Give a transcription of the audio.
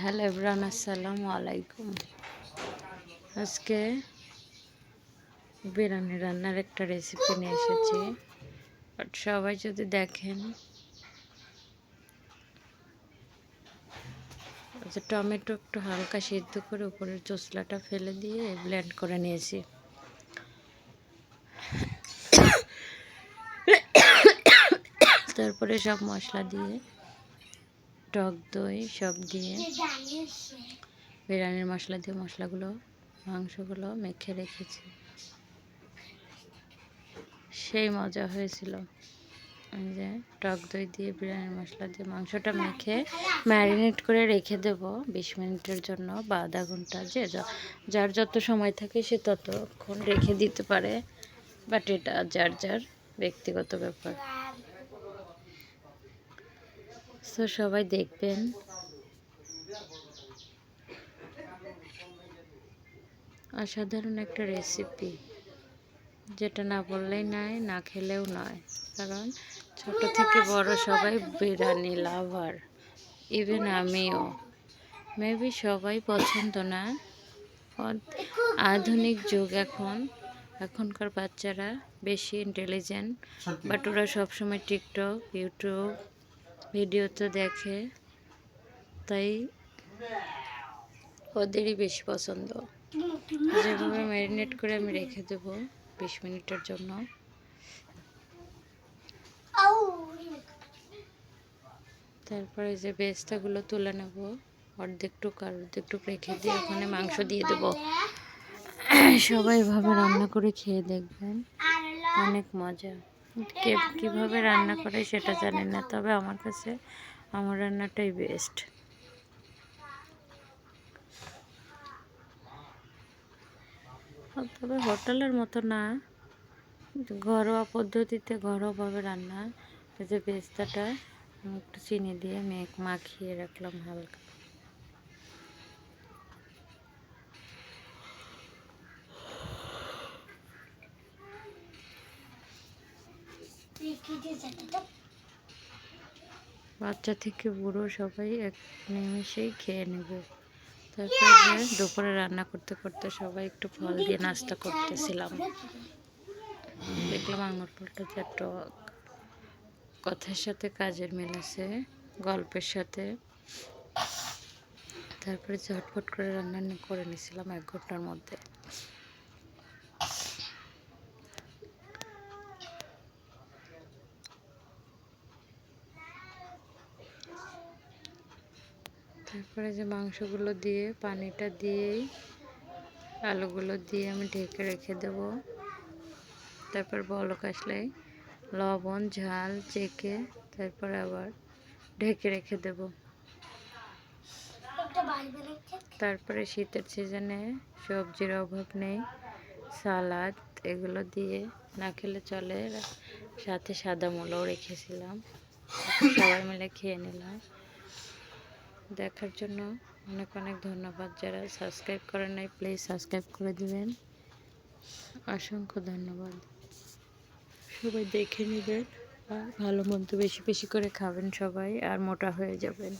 Hello everyone আসসালামু আলাইকুম। আজকে বিরিয়ানি রান্নার একটা রেসিপি নিয়ে এসেছি। বাট সবাই যদি দেখেন টমেটো একটু হালকা সিদ্ধ করে উপরের চোসলাটা ফেলে দিয়ে ব্লেন্ড করে নিয়েছি। তারপরে সব মশলা দিয়ে টক দই সব দিয়ে বিরিয়ানির মশলা দিয়ে মশলাগুলো মাংসগুলো মেখে রেখেছি। সেই মজা হয়েছিল। যে টক দই দিয়ে বিরিয়ানির মশলা দিয়ে মাংসটা মেখে ম্যারিনেট করে রেখে দেব বিশ মিনিটের জন্য বা আধা ঘণ্টা। যে যার যত সময় থাকে সে ততক্ষণ রেখে দিতে পারে। বাট এটা যার যার ব্যক্তিগত ব্যাপার। তো সবাই দেখবেন। অসাধারণ একটা রেসিপি যেটা না বললেই নয় না খেলেও নয়। কারণ ছোট থেকে বড় সবাই বিরিয়ানি লাভার ইভেন আমিও। মেবি সবাই পছন্দ না। আধুনিক যুগ এখন। এখনকার বাচ্চারা বেশি ইন্টেলিজেন্ট বাট ওরা সবসময় টিকটক ইউটিউব ভিডিও তো দেখে তাই ওদেরই বেশি পছন্দ। যেভাবে ম্যারিনেট করে আমি রেখে দেবো বিশ মিনিটের জন্য। তারপরে যে বেস্তাগুলো তুলে নেব অর্ধেক টুক আর অর্ধেক টুক রেখে দিয়ে ওখানে মাংস দিয়ে দেবো। সবাই এভাবে রান্না করে খেয়ে দেখবেন। অনেক মজা। কে কীভাবে রান্না করে সেটা জানি না, তবে আমার কাছে আমার রান্নাটাই বেস্ট তবে হোটেলের মতো না, ঘরোয়া পদ্ধতিতে ঘরোয়াভাবে রান্না যে পেস্তাটা একটু চিনি দিয়ে মেঘ মাখিয়ে রাখলাম হালকা। বাচ্চা থেকে বুড়ো সবাই এক নিমেষেই খেয়ে নেবে। তারপরে দুপুরে রান্না করতে করতে সবাই একটু ফল দিয়ে নাস্তা করতেছিলাম। দেখলাম আঙুর ফলটা যে টক কথার সাথে কাজের মিল আছে গল্পের সাথে। তারপরে ঝটপট করে রান্না করে নিয়েছিলাম এক ঘণ্টার মধ্যে। তারপরে যে মাংসগুলো দিয়ে পানিটা দিয়েই আলুগুলো দিয়ে আমি ঢেকে রেখে দেব। তারপর বলক আসলে লবণ ঝাল চেকে তারপর আবার ঢেকে রেখে দেব। তারপরে শীতের সিজনে সবজির অভাব নেই। সালাদ এগুলো দিয়ে না খেলে চলে। সাথে সাদা মূলও রেখেছিলাম। সবাই মিলে খেয়ে নিলাম। দেখার জন্য অনেক অনেক ধন্যবাদ। যারা সাবস্ক্রাইব করেন নাই প্লিজ সাবস্ক্রাইব করে দিবেন। অসংখ্য ধন্যবাদ। সবাই দেখে নেবেন। আর ভালো মন্দ বেশি বেশি করে খাবেন সবাই, আর মোটা হয়ে যাবেন।